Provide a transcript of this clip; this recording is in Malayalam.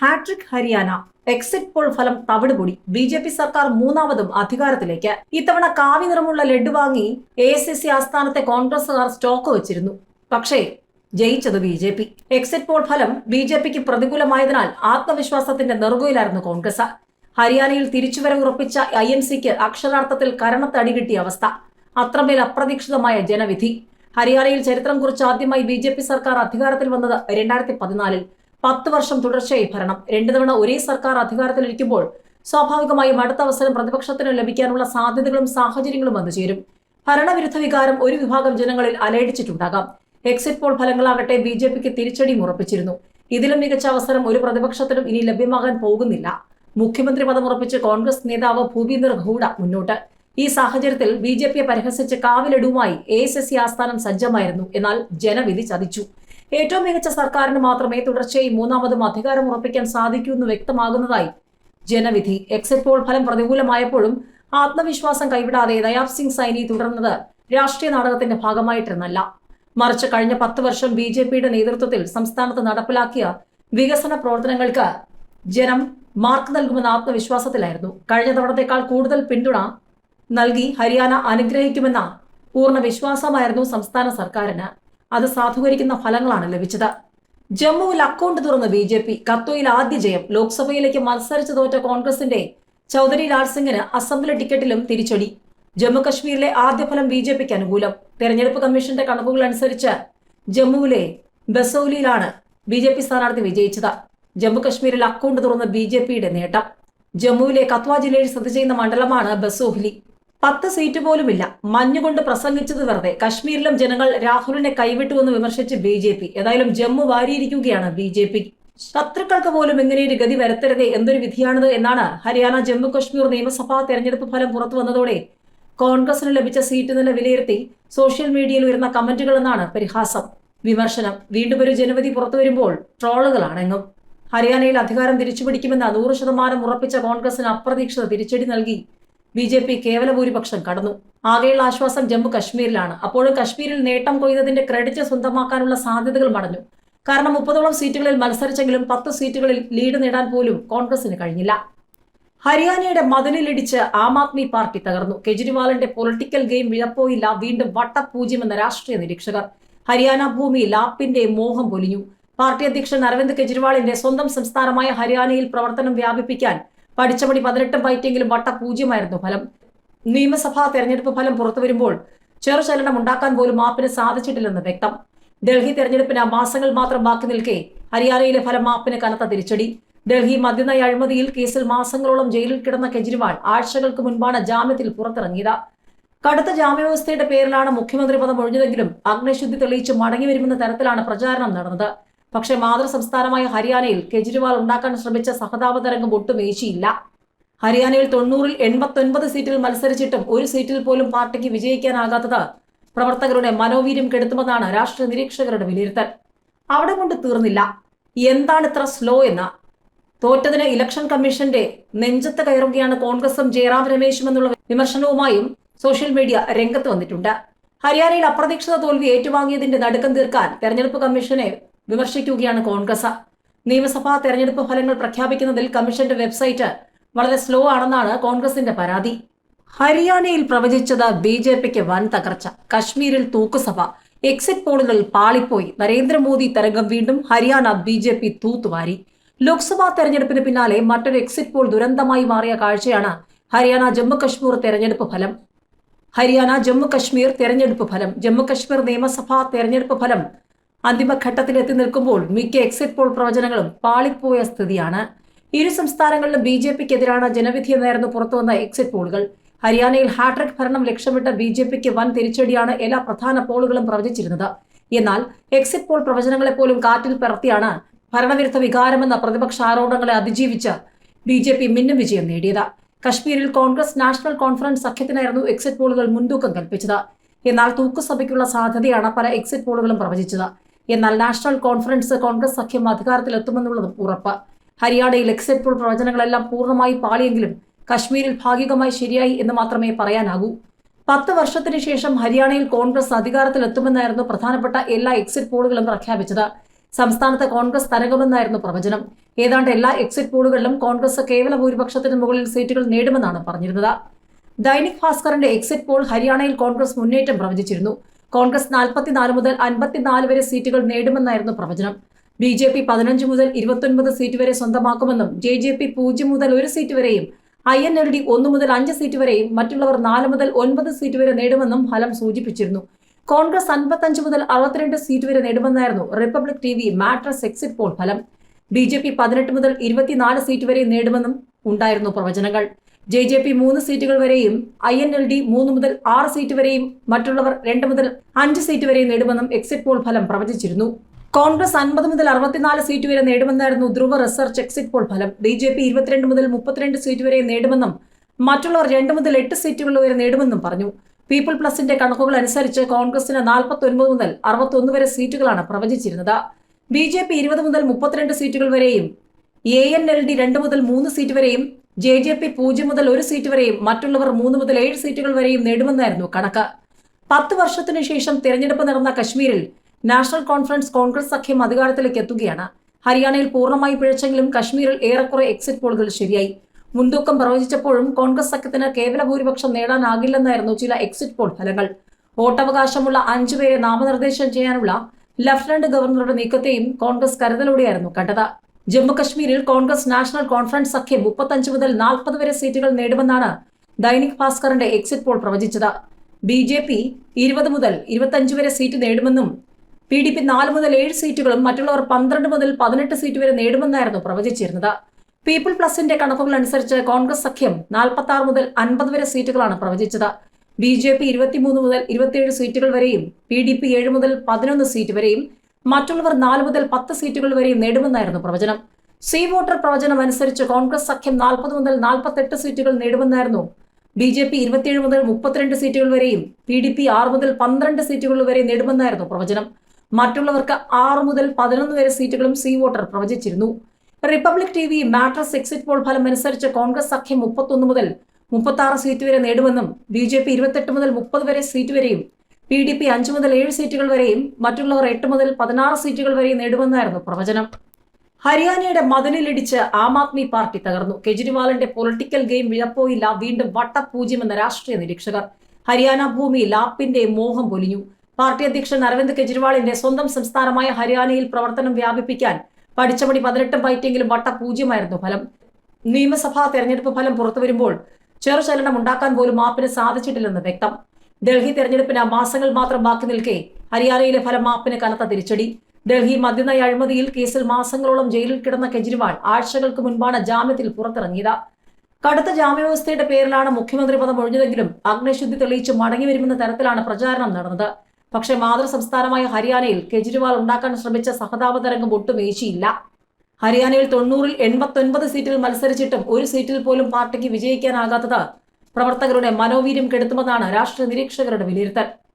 ഹാട്രിക് ഹരിയാന. എക്സിറ്റ് പോൾ ഫലം തവിടുപൊടി ബി ജെ പി സർക്കാർ മൂന്നാമതും അധികാരത്തിലേക്ക്. ഇത്തവണ കാവി നിറമുള്ള ലഡ്ഡു വാങ്ങി എ എസ് സി ആസ്ഥാനത്തെ കോൺഗ്രസുകാർ സ്റ്റോക്ക് വെച്ചിരുന്നു. പക്ഷേ ജയിച്ചത് B J P. Exit poll ഫലം ബി ജെ പിക്ക് പ്രതികൂലമായതിനാൽ ആത്മവിശ്വാസത്തിന്റെ നെറുകയിലായിരുന്നു കോൺഗ്രസ്. ഹരിയാനയിൽ തിരിച്ചുവരവ് ഉറപ്പിച്ച ഐ എൻ സിക്ക് അക്ഷരാർത്ഥത്തിൽ കരണത്തടി കിട്ടിയ അവസ്ഥ. അത്രമേൽ അപ്രതീക്ഷിതമായ ജനവിധി. ഹരിയാനയിൽ ചരിത്രം കുറിച്ച് ആദ്യമായി ബി ജെ പി സർക്കാർ അധികാരത്തിൽ വന്നത് രണ്ടായിരത്തി പതിനാലിൽ. പത്ത് വർഷം തുടർച്ചയായി ഭരണം. രണ്ടു തവണ ഒരേ സർക്കാർ അധികാരത്തിലിരിക്കുമ്പോൾ സ്വാഭാവികമായും അടുത്ത അവസരം പ്രതിപക്ഷത്തിന് ലഭിക്കാനുള്ള സാധ്യതകളും സാഹചര്യങ്ങളും വന്നു ചേരും. ഭരണവിരുദ്ധ വികാരം ഒരു വിഭാഗം ജനങ്ങളിൽ അലയടിച്ചിട്ടുണ്ടാകാം. എക്സിറ്റ് പോൾ ഫലങ്ങളാകട്ടെ ബി ജെ പിക്ക് തിരിച്ചടിയും ഉറപ്പിച്ചിരുന്നു. ഇതിലും മികച്ച അവസരം ഒരു പ്രതിപക്ഷത്തിനും ഇനി ലഭ്യമാകാൻ പോകുന്നില്ല. മുഖ്യമന്ത്രി പദം ഉറപ്പിച്ച് കോൺഗ്രസ് നേതാവ് ഭൂപീന്ദർ ഹൂഡ മുന്നോട്ട്. ഈ സാഹചര്യത്തിൽ ബി ജെ പിയെ പരിഹസിച്ച് കാവിലടുവുമായി എ എസ് എസ് സി ആസ്ഥാനം സജ്ജമായിരുന്നു. എന്നാൽ ജനവിധി ചതിച്ചു. ഏറ്റവും മികച്ച സർക്കാരിന് മാത്രമേ തുടർച്ചയായി മൂന്നാമതും അധികാരം ഉറപ്പിക്കാൻ സാധിക്കൂ എന്ന് വ്യക്തമാകുന്നതായി ജനവിധി. എക്സിറ്റ് പോൾ ഫലം പ്രതികൂലമായപ്പോഴും ആത്മവിശ്വാസം കൈവിടാതെ ദയാബ് സിംഗ് സൈനി തുടർന്നത് രാഷ്ട്രീയ നാടകത്തിന്റെ ഭാഗമായിട്ടിരുന്നല്ല. മറിച്ച് കഴിഞ്ഞ പത്ത് വർഷം ബി ജെ പിയുടെ നേതൃത്വത്തിൽ സംസ്ഥാനത്ത് നടപ്പിലാക്കിയ വികസന പ്രവർത്തനങ്ങൾക്ക് ജനം മാർക്ക് നൽകുമെന്ന ആത്മവിശ്വാസത്തിലായിരുന്നു. കഴിഞ്ഞ തവണത്തേക്കാൾ കൂടുതൽ പിന്തുണ നൽകി ഹരിയാന അനുഗ്രഹിക്കുമെന്ന പൂർണ വിശ്വാസമായിരുന്നു സംസ്ഥാന സർക്കാരിന്. അത് സാധൂകരിക്കുന്ന ഫലങ്ങളാണ് ലഭിച്ചത്. ജമ്മുവിൽ അക്കൗണ്ട് തുറന്ന ബി ജെ പി കത്തോയിൽ ആദ്യ ജയം ലോക്സഭയിലേക്ക് മത്സരിച്ചു തോറ്റ കോൺഗ്രസിന്റെ ചൗധരി ലാൽ സിംഗിന് അസംബ്ലി ടിക്കറ്റിലും തിരിച്ചടി. ജമ്മു കശ്മീരിലെ ആദ്യ ഫലം ബി ജെ പിക്ക് അനുകൂലം. തെരഞ്ഞെടുപ്പ് കമ്മീഷന്റെ കണക്കുകൾ അനുസരിച്ച് ജമ്മുവിലെ ബസൌലിയിലാണ് ബി ജെ പി സ്ഥാനാർത്ഥി വിജയിച്ചത്. ജമ്മു കശ്മീരിൽ അക്കൗണ്ട് തുറന്ന ബി ജെ പിയുടെ നേട്ടം. ജമ്മുവിലെ കത്വ ജില്ലയിൽ സ്ഥിതി ചെയ്യുന്ന മണ്ഡലമാണ് ബസോഹ്ലി പത്ത് സീറ്റ് പോലുമില്ല. മഞ്ഞുകൊണ്ട് പ്രസംഗിച്ചത് വെറുതെ. കശ്മീരിലും ജനങ്ങൾ രാഹുലിനെ കൈവിട്ടുവെന്ന് വിമർശിച്ച് ബി ജെ പി. ഏതായാലും ജമ്മു വാരിയിരിക്കുകയാണ് ബി ജെ പി. ശത്രുക്കൾക്ക് പോലും ഇങ്ങനെയൊരു ഗതി വരുത്തരുതേ എന്തൊരു വിധിയാണിത് എന്നാണ് ഹരിയാന ജമ്മു കശ്മീർ നിയമസഭാ തെരഞ്ഞെടുപ്പ് ഫലം പുറത്തു വന്നതോടെ കോൺഗ്രസിന് ലഭിച്ച സീറ്റ് നില വിലയിരുത്തി സോഷ്യൽ മീഡിയയിൽ ഉയർന്ന കമന്റുകൾ എന്നാണ് പരിഹാസം. വിമർശനം. വീണ്ടും ഒരു ജനവിധി പുറത്തു വരുമ്പോൾ ട്രോളുകളാണെങ്ങും. ഹരിയാനയിൽ അധികാരം തിരിച്ചുപിടിക്കുമെന്ന നൂറ് ശതമാനം ഉറപ്പിച്ച കോൺഗ്രസിന് അപ്രതീക്ഷിത തിരിച്ചടി നൽകി. ബി ജെ പി കേവല ഭൂരിപക്ഷം കടന്നു. ആകെയുള്ള ആശ്വാസം ജമ്മു കശ്മീരിലാണ്. അപ്പോഴും കശ്മീരിൽ നേട്ടം കൊയ്തതിന്റെ ക്രെഡിറ്റ് സ്വന്തമാക്കാനുള്ള സാധ്യതകൾ മടഞ്ഞു. കാരണം മുപ്പതോളം സീറ്റുകളിൽ മത്സരിച്ചെങ്കിലും പത്ത് സീറ്റുകളിൽ ലീഡ് നേടാൻ പോലും കോൺഗ്രസിന് കഴിഞ്ഞില്ല. ഹരിയാനയുടെ മതിലിലിടിച്ച് ആം ആദ്മി പാർട്ടി തകർന്നു. കെജ്രിവാളിന്റെ പൊളിറ്റിക്കൽ ഗെയിം വിഴപ്പോയില്ല. വീണ്ടും വട്ടപൂജ്യമെന്ന രാഷ്ട്രീയ നിരീക്ഷകർ. ഹരിയാന ഭൂമിയിൽ ആപ്പിന്റെ മോഹം പൊലിഞ്ഞു. പാർട്ടി അധ്യക്ഷൻ അരവിന്ദ് കെജ്രിവാളിന്റെ സ്വന്തം സംസ്ഥാനമായ ഹരിയാനയിൽ പ്രവർത്തനം വ്യാപിപ്പിക്കാൻ പഠിച്ചപടി പതിനെട്ടും പയറ്റെങ്കിലും വട്ടപൂജ്യമായിരുന്നു ഫലം. നിയമസഭാ തെരഞ്ഞെടുപ്പ് ഫലം പുറത്തു വരുമ്പോൾ ചെറുചലനം ഉണ്ടാക്കാൻ പോലും ആപ്പിന് സാധിച്ചിട്ടില്ലെന്ന് വ്യക്തം. ഡൽഹി തെരഞ്ഞെടുപ്പിന് മാസങ്ങൾ മാത്രം ബാക്കി നിൽക്കെ ഹരിയാനയിലെ ഫലം ആപ്പിന് കനത്ത തിരിച്ചടി. ഡൽഹി മദ്യനയ അഴിമതിയിൽ കേസിൽ മാസങ്ങളോളം ജയിലിൽ കിടന്ന കെജ്രിവാൾ ആഴ്ചകൾക്ക് മുൻപാണ് ജാമ്യത്തിൽ പുറത്തിറങ്ങിയത്. കടുത്ത ജാമ്യവ്യവസ്ഥയുടെ പേരിലാണ് മുഖ്യമന്ത്രി പദം ഒഴിഞ്ഞതെങ്കിലും അഗ്നിശുദ്ധി തെളിയിച്ച് മടങ്ങി വരുമെന്ന തരത്തിലാണ് പ്രചാരണം നടന്നത്. പക്ഷേ മാതൃ സംസ്ഥാനമായ ഹരിയാനയിൽ കെജ്രിവാൾ ഉണ്ടാക്കാൻ ശ്രമിച്ച സഹതാപ തരംഗം ഒട്ടും ഏശിയില്ല ഹരിയാനയിൽ തൊണ്ണൂറിൽ എൺപത്തൊൻപത് സീറ്റിൽ മത്സരിച്ചിട്ടും ഒരു സീറ്റിൽ പോലും പാർട്ടിക്ക് വിജയിക്കാനാകാത്തത് പ്രവർത്തകരുടെ മനോവീര്യം കെടുത്തുമെന്നാണ് രാഷ്ട്രീയ നിരീക്ഷകരുടെ വിലയിരുത്തൽ. അവിടെ കൊണ്ട് തീർന്നില്ല. എന്താണ് ഇത്ര സ്ലോ എന്ന? തോറ്റതിന് ഇലക്ഷൻ കമ്മീഷന്റെ നെഞ്ചത്ത് കയറുകയാണ് കോൺഗ്രസും ജയറാം രമേശും എന്നുള്ള വിമർശനവുമായും സോഷ്യൽ മീഡിയ രംഗത്ത് വന്നിട്ടുണ്ട്. ഹരിയാനയിൽ അപ്രതീക്ഷിത തോൽവി ഏറ്റുവാങ്ങിയതിന്റെ നടുക്കം തീർക്കാൻ തെരഞ്ഞെടുപ്പ് കമ്മീഷനെ വിമർശിക്കുകയാണ് കോൺഗ്രസ്. നിയമസഭാ തെരഞ്ഞെടുപ്പ് ഫലങ്ങൾ പ്രഖ്യാപിക്കുന്നതിൽ കമ്മീഷന്റെ വെബ്സൈറ്റ് വളരെ സ്ലോ ആണെന്നാണ് കോൺഗ്രസിന്റെ പരാതി. ഹരിയാനയിൽ പ്രവചിച്ചത് ബി ജെ പിക്ക് വൻ തകർച്ച. കശ്മീരിൽ തൂക്കുസഭ. എക്സിറ്റ് പോളുകൾ പാളിപ്പോയി. നരേന്ദ്രമോദി തരംഗം വീണ്ടും ഹരിയാന ബി ജെ പി തൂത്തുവാരി. ലോക്സഭാ തെരഞ്ഞെടുപ്പിന് പിന്നാലെ മറ്റൊരു എക്സിറ്റ് പോൾ ദുരന്തമായി മാറിയ കാഴ്ചയാണ് ഹരിയാന ജമ്മു കശ്മീർ തെരഞ്ഞെടുപ്പ് ഫലം. ഹരിയാന ജമ്മു കശ്മീർ തെരഞ്ഞെടുപ്പ് ഫലം. ജമ്മു കശ്മീർ നിയമസഭാ തെരഞ്ഞെടുപ്പ് ഫലം അന്തിമഘട്ടത്തിലെത്തി നിൽക്കുമ്പോൾ മിക്ക എക്സിറ്റ് പോൾ പ്രവചനങ്ങളും പാളിപ്പോയ സ്ഥിതിയാണ്. ഇരു സംസ്ഥാനങ്ങളിലും ബി ജെ പിക്കെതിരാണ് ജനവിധി എന്നായിരുന്നു പുറത്തുവന്ന എക്സിറ്റ് പോളുകൾ ഹരിയാനയിൽ ഹാട്രിക് ഭരണം ലക്ഷ്യമിട്ട ബി ജെ പിക്ക് വൻ തിരിച്ചടിയാണ് എല്ലാ പ്രധാന പോളുകളും പ്രവചിച്ചിരുന്നത്. എന്നാൽ എക്സിറ്റ് പോൾ പ്രവചനങ്ങളെ പോലും കാറ്റിൽ പിറത്തിയാണ് ഭരണവിരുദ്ധ വികാരമെന്ന പ്രതിപക്ഷ ആരോപണങ്ങളെ അതിജീവിച്ച് ബി ജെ പി മിന്നും വിജയം നേടിയത്. കശ്മീരിൽ കോൺഗ്രസ് നാഷണൽ കോൺഫറൻസ് സഖ്യത്തിനായിരുന്നു എക്സിറ്റ് പോളുകൾ മുൻതൂക്കം കൽപ്പിച്ചത്. എന്നാൽ തൂക്കുസഭയ്ക്കുള്ള സാധ്യതയാണ് പല എക്സിറ്റ് പോളുകളും പ്രവചിച്ചത്. എന്നാൽ നാഷണൽ കോൺഫറൻസ് കോൺഗ്രസ് സഖ്യം അധികാരത്തിലെത്തുമെന്നുള്ളതും ഉറപ്പ്. ഹരിയാനയിൽ എക്സിറ്റ് പോൾ പ്രവചനങ്ങളെല്ലാം പൂർണമായി പാളിയെങ്കിലും കശ്മീരിൽ ഭാഗികമായി ശരിയായി എന്ന് മാത്രമേ പറയാനാകൂ. പത്ത് വർഷത്തിന് ശേഷം ഹരിയാനയിൽ കോൺഗ്രസ് അധികാരത്തിലെത്തുമെന്നായിരുന്നു പ്രധാനപ്പെട്ട എല്ലാ എക്സിറ്റ് പോളുകളും പ്രഖ്യാപിച്ചത്. സംസ്ഥാനത്ത് കോൺഗ്രസ് തരംഗമെന്നായിരുന്നു പ്രവചനം. ഏതാണ്ട് എല്ലാ എക്സിറ്റ് പോളുകളിലും കോൺഗ്രസ് കേവല ഭൂരിപക്ഷത്തിന് മുകളിൽ സീറ്റുകൾ നേടുമെന്നാണ് പറഞ്ഞിരുന്നത്. ദൈനിക് ഭാസ്കറിന്റെ എക്സിറ്റ് പോൾ ഹരിയാനയിൽ കോൺഗ്രസ് മുന്നേറ്റം പ്രവചിച്ചിരുന്നു. കോൺഗ്രസ് നാൽപ്പത്തിനാല് മുതൽ അൻപത്തിനാല് വരെ സീറ്റുകൾ നേടുമെന്നായിരുന്നു പ്രവചനം. ബി ജെ പി പതിനഞ്ച് മുതൽ ഇരുപത്തൊൻപത് സീറ്റ് വരെ സ്വന്തമാക്കുമെന്നും ജെ ജെ പി പൂജ്യം മുതൽ ഒരു സീറ്റ് വരെയും ഐ എൻ എൽ ഡി ഒന്ന് മുതൽ അഞ്ച് സീറ്റ് വരെയും മറ്റുള്ളവർ നാല് മുതൽ ഒൻപത് സീറ്റ് വരെ നേടുമെന്നും ഫലം സൂചിപ്പിച്ചിരുന്നു. കോൺഗ്രസ് അൻപത്തഞ്ച് മുതൽ അറുപത്തിരണ്ട് സീറ്റ് വരെ നേടുമെന്നായിരുന്നു republic T V Matrize exit poll ഫലം. ബി ജെ പി പതിനെട്ട് മുതൽ ഇരുപത്തിനാല് സീറ്റ് വരെ നേടുമെന്നും ഉണ്ടായിരുന്നു പ്രവചനങ്ങൾ. ജെ ജെ പി മൂന്ന് സീറ്റുകൾ വരെയും ഐ എൻ എൽ ഡി മൂന്ന് മുതൽ ആറ് സീറ്റ് വരെയും മറ്റുള്ളവർ രണ്ട് മുതൽ അഞ്ച് സീറ്റ് വരെയും നേടുമെന്നും എക്സിറ്റ് പോൾ ഫലം പ്രവചിച്ചിരുന്നു. കോൺഗ്രസ് അൻപത് മുതൽ അറുപത്തിനാല് സീറ്റ് വരെ നേടുമെന്നായിരുന്നു ധ്രുവ റിസർച്ച് എക്സിറ്റ് പോൾ ഫലം. ബി ജെ പി ഇരുപത്തിരണ്ട് മുതൽ മുപ്പത്തിരണ്ട് സീറ്റ് വരെ നേടുമെന്നും മറ്റുള്ളവർ രണ്ട് മുതൽ എട്ട് സീറ്റുകൾ വരെ നേടുമെന്നും പറഞ്ഞു. പീപ്പിൾ പ്ലസിന്റെ കണക്കുകൾ അനുസരിച്ച് കോൺഗ്രസിന് നാൽപ്പത്തി ഒൻപത് മുതൽ അറുപത്തൊന്ന് വരെ സീറ്റുകളാണ് പ്രവചിച്ചിരുന്നത്. ബി ജെ പി ഇരുപത് മുതൽ മുപ്പത്തിരണ്ട് സീറ്റുകൾ വരെയും എ എൻ എൽ ഡി രണ്ട് മുതൽ മൂന്ന് സീറ്റ് വരെയും ജെ ജെ പി പൂജ്യം മുതൽ ഒരു സീറ്റ് വരെയും മറ്റുള്ളവർ മൂന്ന് മുതൽ ഏഴ് സീറ്റുകൾ വരെയും നേടുമെന്നായിരുന്നു കണക്ക്. പത്ത് വർഷത്തിനു ശേഷം തിരഞ്ഞെടുപ്പ് നടന്ന കശ്മീരിൽ നാഷണൽ കോൺഫറൻസ് കോൺഗ്രസ് സഖ്യം അധികാരത്തിലേക്ക് എത്തുകയാണ്. ഹരിയാനയിൽ പൂർണമായി പിഴച്ചെങ്കിലും കശ്മീരിൽ ഏറെക്കുറെ എക്സിറ്റ് പോളുകൾ ശരിയായി. മുൻതൂക്കം പ്രവചിച്ചപ്പോഴും കോൺഗ്രസ് സഖ്യത്തിന് കേവല ഭൂരിപക്ഷം നേടാനാകില്ലെന്നായിരുന്നു ചില എക്സിറ്റ് പോൾ ഫലങ്ങൾ. വോട്ടവകാശമുള്ള അഞ്ചുപേരെ നാമനിർദ്ദേശം ചെയ്യാനുള്ള ലഫ്റ്റനന്റ് ഗവർണറുടെ നീക്കത്തെയും കോൺഗ്രസ് കരുതലോടെയായിരുന്നു കണ്ടത്. ജമ്മു കശ്മീരിൽ കോൺഗ്രസ് നാഷണൽ കോൺഫറൻസ് സഖ്യം മുപ്പത്തഞ്ച് മുതൽ നാൽപ്പത് വരെ സീറ്റുകൾ നേടുമെന്നാണ് ദൈനിക് ഭാസ്കറിന്റെ എക്സിറ്റ് പോൾ പ്രവചിച്ചത്. ബി ജെ പി ഇരുപത് മുതൽ ഇരുപത്തഞ്ച് വരെ സീറ്റ് നേടുമെന്നും പി ഡി പി നാല് മുതൽ ഏഴ് സീറ്റുകളും മറ്റുള്ളവർ പന്ത്രണ്ട് മുതൽ പതിനെട്ട് സീറ്റ് വരെ നേടുമെന്നായിരുന്നു പ്രവചിച്ചിരുന്നത്. പീപ്പിൾ പ്ലസിന്റെ കണക്കുകൾ അനുസരിച്ച് കോൺഗ്രസ് സഖ്യം നാൽപ്പത്തി ആറ് മുതൽ അൻപത് വരെ സീറ്റുകളാണ് പ്രവചിച്ചത്. ബി ജെ പി ഇരുപത്തിമൂന്ന് മുതൽ ഇരുപത്തിയേഴ് സീറ്റുകൾ വരെയും പി ഡി പി ഏഴ് മുതൽ പതിനൊന്ന് സീറ്റ് വരെയും മറ്റുള്ളവർ നാല് മുതൽ പത്ത് സീറ്റുകൾ വരെ നേടുമെന്നായിരുന്നു പ്രവചനം. സീ വോട്ടർ പ്രവചനം അനുസരിച്ച് കോൺഗ്രസ് സഖ്യം നാൽപ്പത് മുതൽ നാൽപ്പത്തെട്ട് സീറ്റുകൾ നേടുമെന്നായിരുന്നു. ബി ജെ പി ഇരുപത്തിയേഴ് മുതൽ മുപ്പത്തിരണ്ട് സീറ്റുകൾ വരെയും പി ഡി പി ആറ് മുതൽ പന്ത്രണ്ട് സീറ്റുകൾ വരെ നേടുമെന്നായിരുന്നു പ്രവചനം. മറ്റുള്ളവർക്ക് ആറ് മുതൽ പതിനൊന്ന് വരെ സീറ്റുകളും C voter പ്രവചിച്ചിരുന്നു. Republic T V Matrize exit poll ഫലം അനുസരിച്ച് കോൺഗ്രസ് സഖ്യം മുപ്പത്തൊന്ന് മുതൽ മുപ്പത്തി സീറ്റ് വരെ നേടുമെന്നും ബി ജെ പി ഇരുപത്തെട്ട് മുതൽ മുപ്പത് വരെ സീറ്റ് വരെയും പി ഡി പി അഞ്ചു മുതൽ ഏഴ് സീറ്റുകൾ വരെയും മറ്റുള്ളവർ എട്ട് മുതൽ പതിനാറ് സീറ്റുകൾ വരെയും നേടുമെന്നായിരുന്നു പ്രവചനം. ഹരിയാനയുടെ മതിലിലിടിച്ച് ആം ആദ്മി പാർട്ടി തകർന്നു. കെജ്രിവാളിന്റെ പൊളിറ്റിക്കൽ ഗെയിം വിഴപ്പോയില്ല വീണ്ടും വട്ടപൂജ്യമെന്ന രാഷ്ട്രീയ നിരീക്ഷകർ. ഹരിയാന ഭൂമി ലാപ്പിന്റെ മോഹം പൊലിഞ്ഞു. പാർട്ടി അധ്യക്ഷൻ അരവിന്ദ് കെജ്രിവാളിന്റെ സ്വന്തം സംസ്ഥാനമായ ഹരിയാനയിൽ പ്രവർത്തനം വ്യാപിപ്പിക്കാൻ പഠിച്ചപടി പതിനെട്ടും പയറ്റെങ്കിലും വട്ടപൂജ്യമായിരുന്നു ഫലം. നിയമസഭാ തെരഞ്ഞെടുപ്പ് ഫലം പുറത്തുവരുമ്പോൾ ചെറുചലനം ഉണ്ടാക്കാൻ പോലും ആപ്പിന് സാധിച്ചിട്ടില്ലെന്ന് വ്യക്തം. ഡൽഹി തെരഞ്ഞെടുപ്പിന് മാസങ്ങൾ മാത്രം ബാക്കി നിൽക്കെ ഹരിയാനയിലെ ഫലം മാപ്പിന് കനത്ത തിരിച്ചടി. ഡൽഹി മദ്യനയ അഴിമതിയിൽ കേസിൽ മാസങ്ങളോളം ജയിലിൽ കിടന്ന കെജ്രിവാൾ ആഴ്ചകൾക്ക് മുൻപാണ് ജാമ്യത്തിൽ പുറത്തിറങ്ങിയത്. കടുത്ത ജാമ്യവ്യവസ്ഥയുടെ പേരിലാണ് മുഖ്യമന്ത്രി പദം ഒഴിഞ്ഞതെങ്കിലും അഗ്നിശുദ്ധി തെളിയിച്ച് മടങ്ങി വരുമെന്ന തരത്തിലാണ് പ്രചാരണം നടന്നത്. പക്ഷേ മാതൃ സംസ്ഥാനമായ ഹരിയാനയിൽ കെജ്രിവാൾ ഉണ്ടാക്കാൻ ശ്രമിച്ച സഹതാപ തരംഗം ഒട്ടും ഏശിയില്ല ഹരിയാനയിൽ തൊണ്ണൂറിൽ എൺപത്തൊൻപത് സീറ്റിൽ മത്സരിച്ചിട്ടും ഒരു സീറ്റിൽ പോലും പാർട്ടിക്ക് വിജയിക്കാനാകാത്തത് പ്രവർത്തകരുടെ മനോവീര്യം കെടുത്തുമെന്നാണ് രാഷ്ട്രീയ നിരീക്ഷകരുടെ വിലയിരുത്തൽ